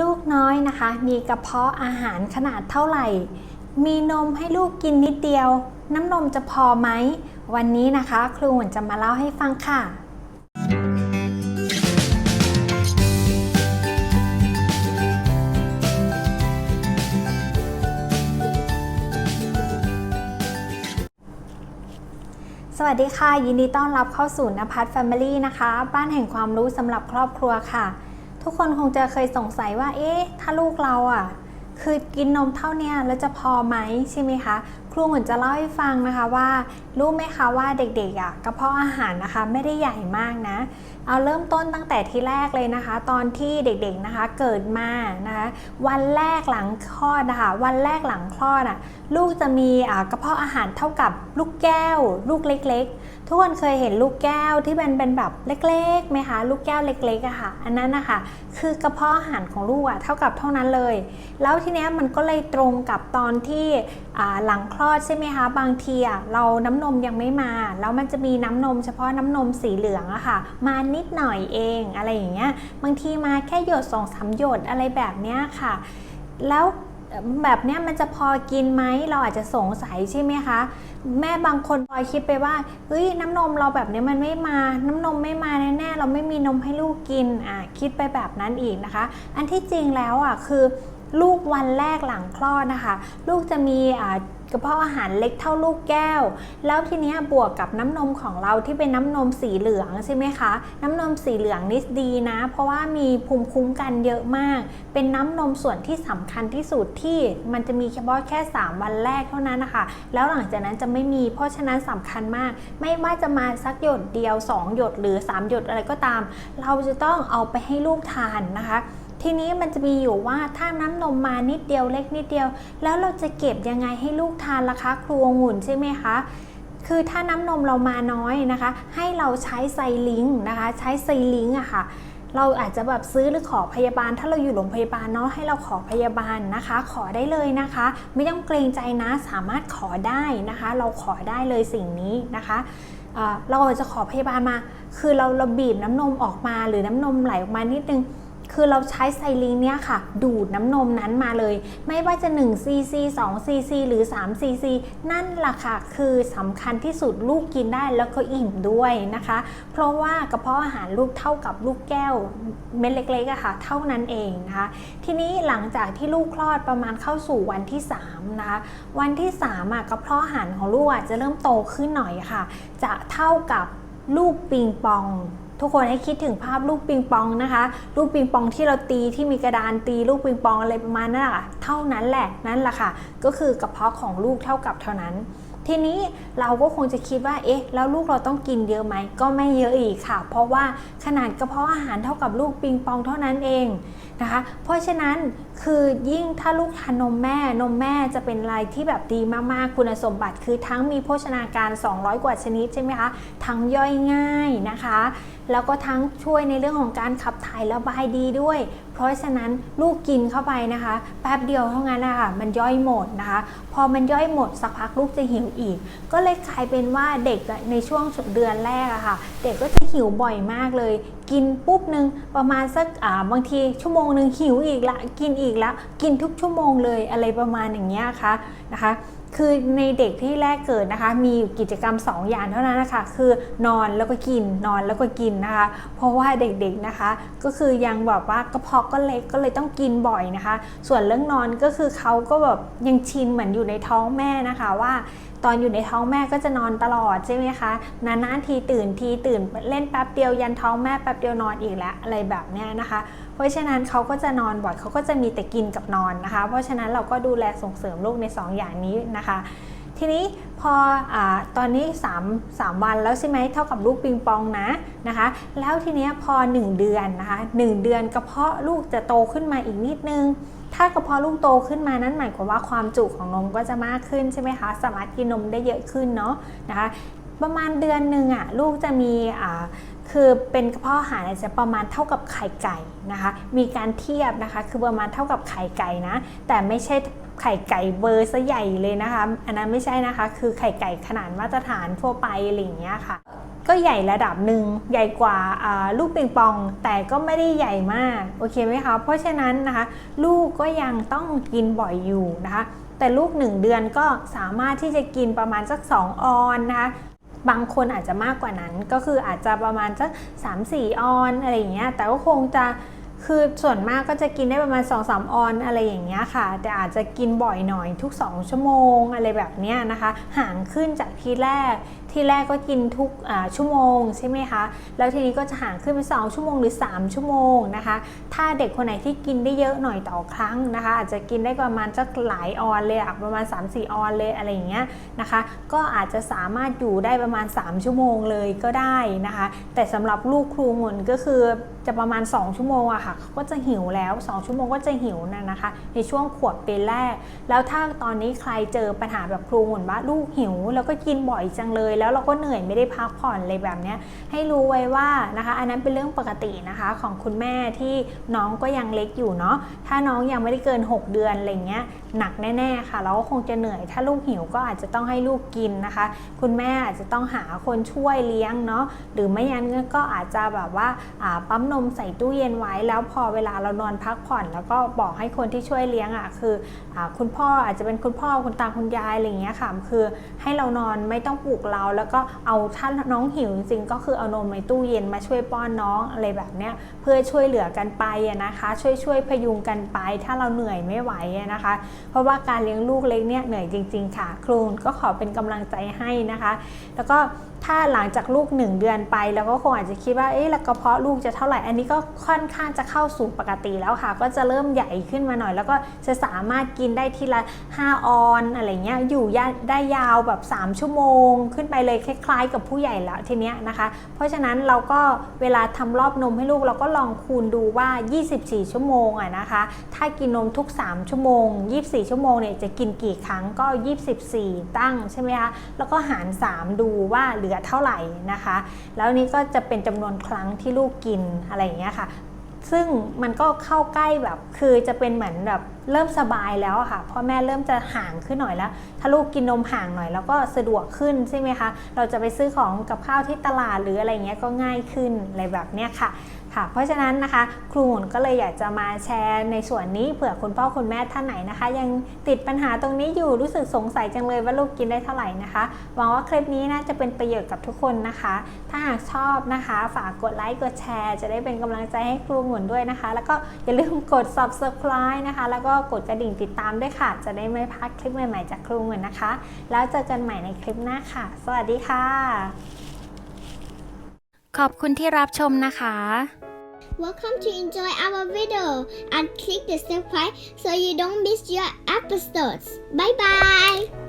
ลูกน้อยนะคะ มีกระเพาะอาหารขนาดเท่าไหร่ มีนมให้ลูกกินนิดเดียว น้ำนมจะพอไหม วันนี้นะคะ ครูหวนจะมาเล่าให้ฟังค่ะ สวัสดีค่ะ ยินดีต้อนรับเข้าสู่นภัทรแฟมิลี่นะคะ บ้านแห่งความรู้สำหรับครอบครัวค่ะ ทุกคนคงจะเคยสงสัยว่า เอ๊ะ ถ้าลูกเราอะ คือกินนมเท่านี้แล้วจะพอไหมใช่ไหมคะ ครูเหมือนจะเล่าให้ฟังนะคะว่า รู้ไหมคะว่าเด็กๆอะกระเพาะอาหารนะคะไม่ได้ใหญ่มากนะ เอาเริ่มต้นตั้งแต่ที่แรกเลยนะคะ ตอนที่เด็กๆนะคะเกิดมานะคะวันแรกหลังคลอดนะคะวันแรกหลังคลอดอะลูกจะมีกระเพาะอาหารเท่ากับลูกแก้ว ลูกเล็ก ๆ ทุกคนเคยเห็นลูกแก้วที่เป็นเป็นแบบเล็กๆไหมคะลูกแก้วเล็กๆอะค่ะ อันนั้นนะคะคือกระเพาะอาหารของลูกอะเท่ากับเท่านั้นเลย แล้วทีเนี้ยมันก็เลยตรงกับตอนที่หลังคลอดใช่ไหมคะ บางทีอะเราน้ำนมยังไม่มา แล้วมันจะมีน้ำนมเฉพาะน้ำนมสีเหลืองอะค่ะ มานิดหน่อยเองอะไรอย่างเงี้ย บางทีมาแค่หยดสองสามหยดอะไรแบบเนี้ยค่ะ แล้วแบบเนี้ยมันจะพอกินไหมเราอาจจะสงสัยใช่ไหมคะ แม่บางคนพลอยคิดไปว่าเฮ้ยน้ำนมเราแบบนี้มันไม่มา น้ำนมไม่มาแน่ๆเราไม่มีนมให้ลูกกินอะคิดไปแบบนั้นอีกนะคะ อันที่จริงแล้วอะคือ ลูกวันแรกหลังคลอดนะคะ ลูกจะมีกระเพาะอาหารเล็กเท่าลูกแก้ว แล้วทีนี้บวกกับน้ำนมของเราที่เป็นน้ำนมสีเหลืองใช่ไหมคะ น้ำนมสีเหลืองนี่ดีนะ เพราะว่ามีภูมิคุ้มกันเยอะมาก เป็นน้ำนมส่วนที่สำคัญที่สุดที่มันจะมีเฉพาะแค่ 3 วันแรกเท่านั้นนะคะ แล้วหลังจากนั้นจะไม่มี เพราะฉะนั้นสำคัญมาก ไม่ว่าจะมาสักหยดเดียว 2 หยดหรือ 3 หยดอะไรก็ตาม เราจะต้องเอาไปให้ลูกทานนะคะ ทีนี้มันจะมีอยู่ว่าถ้าน้ำนมมานิดเดียวเล็กนิดเดียว แล้วเราจะเก็บยังไงให้ลูกทานล่ะคะ ครูองุ่นใช่ไหมคะคือถ้าน้ำนมเรามาน้อยนะคะ ให้เราใช้ไซลิงนะคะ ใช้ไซลิงอะค่ะเราอาจจะแบบซื้อหรือขอพยาบาล ถ้าเราอยู่โรงพยาบาลเนาะให้เราขอพยาบาลนะคะ ขอได้เลยนะคะ ไม่ต้องเกรงใจนะสามารถขอได้นะคะ เราขอได้เลยสิ่งนี้นะคะเอ่อเราอาจจะขอพยาบาลมา คือเราเราบีบน้ำนมออกมาหรือน้ำนมไหลออกมานิดนึง คือเราใช้ไซลิงเนี่ยค่ะ ดูดน้ำนมนั้นมาเลย ไม่ว่าจะ1 cc 2 cc หรือ 3 cc นั่นแหละค่ะ คือสำคัญที่สุดลูกกินได้แล้วก็อิ่มด้วยนะคะ เพราะว่ากระเพาะอาหารลูกเท่ากับลูกแก้วเม็ดเล็กๆอะค่ะ เท่านั้นเองนะคะทีนี้หลังจากที่ลูกคลอดประมาณเข้าสู่วันที่3นะคะวันที่3อะกระเพาะอาหารของลูกอะจะเริ่มโตขึ้นหน่อยค่ะ จะเท่ากับลูกปิงปอง ทุกคนให้คิดถึงภาพลูกปิงปองนะคะ ลูกปิงปองที่เราตีที่มีกระดานตีลูกปิงปองอะไรประมาณนั้นแหละเท่านั้นแหละนั่นแหละค่ะ ก็คือกระเพาะของลูกเท่ากับเท่านั้นทีนี้เราก็คงจะคิดว่า เอ๊ะ แล้วลูกเราต้องกินเยอะไหม ก็ไม่เยอะอีกค่ะ เพราะว่าขนาดกระเพาะอาหารเท่ากับลูกปิงปองเท่านั้นเอง นะคะ เพราะฉะนั้นคือยิ่งถ้าลูกทานนมแม่นมแม่จะเป็นอะไรที่แบบดีมากๆ คุณสมบัติคือทั้งมีโภชนาการ 200 กว่าชนิดใช่ไหมคะ ทั้งย่อยง่ายนะคะ แล้วก็ทั้งช่วยในเรื่องของการขับถ่ายระบายดีด้วย เพราะฉะนั้นลูกกินเข้าไปนะคะ แป๊บเดียวเท่านั้นนะคะมันย่อยหมดนะคะ พอมันย่อยหมดสักพักลูกจะหิวอีก ก็เลยกลายเป็นว่าเด็กในช่วงเดือนแรกอะค่ะ เด็กก็จะหิวบ่อยมากเลย กินปุ๊บหนึ่งประมาณสักบางทีชั่วโมงหนึ่งหิวอีกละ กินอีกแล้วกินทุกชั่วโมงเลยอะไรประมาณอย่างเงี้ยค่ะนะคะ คือในเด็กที่แรกเกิดนะคะ มีกิจกรรม 2 อย่างเท่านั้นนะคะ คือนอนแล้วก็กินนอนแล้วก็กินนะคะ เพราะว่าเด็กๆนะคะ ก็คือยังแบบว่ากระเพาะก็เล็กก็เลยต้องกินบ่อยนะคะ ส่วนเรื่องนอนก็คือเขาก็แบบยังชินเหมือนอยู่ในท้องแม่นะคะว่าตอนอยู่ในท้องแม่ก็จะนอนตลอดใช่ไหมคะ นานๆทีตื่นทีตื่นเล่นแป๊บเดียวยันท้องแม่แป๊บเดียวนอนอีกแล้วอะไรแบบเนี้ยนะคะ เพราะฉะนั้นเขาก็จะนอนบ่อยเขาก็จะมีแต่กินกับนอนนะคะ เพราะฉะนั้นเราก็ดูแลส่งเสริมลูกใน2อย่างนี้นะคะทีนี้พออตอนนี้ 3 3 วันแล้วใช่ไหมเท่ากับลูกปิงปองนะนะคะ แล้วทีนี้พอ 1 เดือนนะคะ 1 เดือนกระเพาะลูกจะโตขึ้นมาอีกนิดนึงถ้ากระเพาะลูกโตขึ้นมานั้นหมายความว่าความจุของนมก็จะมากขึ้นใช่ไหมคะ สามารถกินนมได้เยอะขึ้นเนาะนะคะ ประมาณเดือนหนึ่งอะลูกจะมีอ่าคือเป็นกระเพาะอาหารจะประมาณเท่ากับไข่ไก่นะคะ มีการเทียบนะคะ คือประมาณเท่ากับไข่ไก่นะ แต่ไม่ใช่ ไข่ไก่เบอร์ซะใหญ่เลยนะคะ อันนั้นไม่ใช่นะคะ คือไข่ไก่ขนาดมาตรฐานทั่วไปอะไรอย่างเงี้ยค่ะ ก็ใหญ่ระดับหนึ่งใหญ่กว่าอ่าลูกปิงปอง แต่ก็ไม่ได้ใหญ่มากโอเคไหมคะเพราะฉะนั้นนะคะ ลูกก็ยังต้องกินบ่อยอยู่นะคะ แต่ลูก 1 เดือนก็สามารถที่จะกินประมาณสัก 2 ออนนะคะบางคนอาจจะมากกว่านั้นก็คืออาจจะประมาณสัก3-4 ออนอะไรอย่างเงี้ยแต่ก็คงจะ คือส่วนมากก็จะกินได้ประมาณ 2-3 ออนอะไรอย่างเงี้ยค่ะ แต่อาจจะกินบ่อยหน่อยทุก 2 ชั่วโมงอะไรแบบเนี้ยนะคะ ห่างขึ้นจากทีแรก ที่แรกก็กินทุกชั่วโมงใช่ไหมคะ แล้วทีนี้ก็จะห่างขึ้นไป2ชั่วโมงหรือ 3 ชั่วโมงนะคะ ถ้าเด็กคนไหนที่กินได้เยอะหน่อยต่อครั้งนะคะ อาจจะกินได้ประมาณสักหลายออนเลยอะประมาณ 3-4 ออนเลยอะไรอย่างเงี้ยนะคะ ก็อาจจะสามารถอยู่ได้ประมาณ 3 ชั่วโมงเลยก็ได้นะคะ แต่สำหรับลูกครูหมุนก็คือจะประมาณ 2 ชั่วโมงอะค่ะก็จะหิวแล้ว 2 ชั่วโมงก็จะหิวนะนะคะ ในช่วงขวบปีแรก แล้วถ้าตอนนี้ใครเจอปัญหาแบบครูหมุนว่าลูกหิว แล้วก็กินบ่อยจังเลยแล้วเราก็เหนื่อยไม่ได้พักผ่อนเลยแบบนี้ให้รู้ไว้ว่านะคะอันนั้นเป็นเรื่องปกตินะคะของคุณแม่ที่น้องก็ยังเล็กอยู่เนาะถ้าน้องยังไม่ได้เกิน 6 เดือนอะไรเงี้ย หนักแน่ๆค่ะแล้วก็คงจะเหนื่อย ถ้าลูกหิวก็อาจจะต้องให้ลูกกินนะคะ คุณแม่อาจจะต้องหาคนช่วยเลี้ยงเนาะหรือไม่งั้นก็อาจจะแบบว่าาปั๊มนมใส่ตู้เย็นไว้ แล้วพอเวลาเรานอนพักผ่อน แล้วก็บอกให้คนที่ช่วยเลี้ยงอะคืออคุณพ่ออาจจะเป็นคุณพ่อคุณตาคุณยายอะไรอย่างเงี้ยค่ะคือให้เรานอนไม่ต้องปลุกเรา แล้วก็เอาถ้าน้องหิวจริงๆก็คือเอานมในตู้เย็นมาช่วยป้อนน้องอะไรแบบเนี้ยเพื่อช่วยเหลือกันไปนะคะ ช่วยช่วยพยุงกันไป ถ้าเราเหนื่อยไม่ไหวนะคะเพราะว่าการเลี้ยงลูกเล็กเนี่ยเหนื่อยจริง ๆ ค่ะ ครูก็ขอเป็นกำลังใจให้นะคะ แล้วก็ถ้าหลังจากลูก 1 เดือนไปเราก็คงอาจจะคิดว่าเอ๊ะแล้วกระเพาะลูกจะเท่าไหร่ อันนี้ก็ค่อนข้างจะเข้าสู่ปกติแล้วค่ะ ก็จะเริ่มใหญ่ขึ้นมาหน่อย แล้วก็จะสามารถกินได้ทีละ 5 ออนอะไรเงี้ยอยู่ยได้ยาวแบบ 3 ชั่วโมง ขึ้นไปเลยคล้ายๆ กับผู้ใหญ่แล้วทีเนี้ยนะคะ เพราะฉะนั้นเราก็เวลาทำรอบนมให้ลูกเราก็ลองคูณดูว่า 24 ชั่วโมงอะนะคะ ถ้ากินนมทุก 3 ชั่วโมง24 ชั่วโมงเนี่ยจะกินกี่ครั้งก็ 24 ตั้งใช่ไหมคะ แล้วก็หาร 3 ดูว่าเหลือเท่าไหร่นะคะ แล้วนี้ก็จะเป็นจำนวนครั้งที่ลูกกินอะไรอย่างเงี้ยค่ะ ซึ่งมันก็เข้าใกล้แบบคือจะเป็นเหมือนแบบเริ่มสบายแล้วอะค่ะพ่อแม่เริ่มจะห่างขึ้นหน่อยแล้ว ถ้าลูกกินนมห่างหน่อยแล้วก็สะดวกขึ้นใช่ไหมคะ เราจะไปซื้อของกับข้าวที่ตลาดหรืออะไรเงี้ยก็ง่ายขึ้นอะไรแบบเนี้ยค่ะค่ะ เพราะฉะนั้นนะคะ ครูหมุนก็เลยอยากจะมาแชร์ในส่วนนี้เผื่อคุณพ่อคุณแม่ท่านไหนนะคะ ยังติดปัญหาตรงนี้อยู่รู้สึกสงสัยจังเลยว่าลูกกินได้เท่าไหร่นะคะหวังว่าคลิปนี้น่าจะเป็นประโยชน์กับทุกคนนะคะ ถ้าหากชอบนะคะ ฝากกดไลค์กดแชร์ จะได้เป็นกำลังใจให้ครูหมุนด้วยนะคะ แล้วก็อย่าลืมกด subscribe นะคะ แล้วก็กดกระดิ่งติดตามด้วยค่ะ จะได้ไม่พลาดคลิปใหม่ ๆ จากครูหมุนนะคะ แล้วเจอกันใหม่ในคลิปหน้าค่ะ สวัสดีค่ะ ขอบคุณที่รับชมนะคะ Welcome to enjoy our video and click the subscribe so you don't miss your episodes. Bye bye.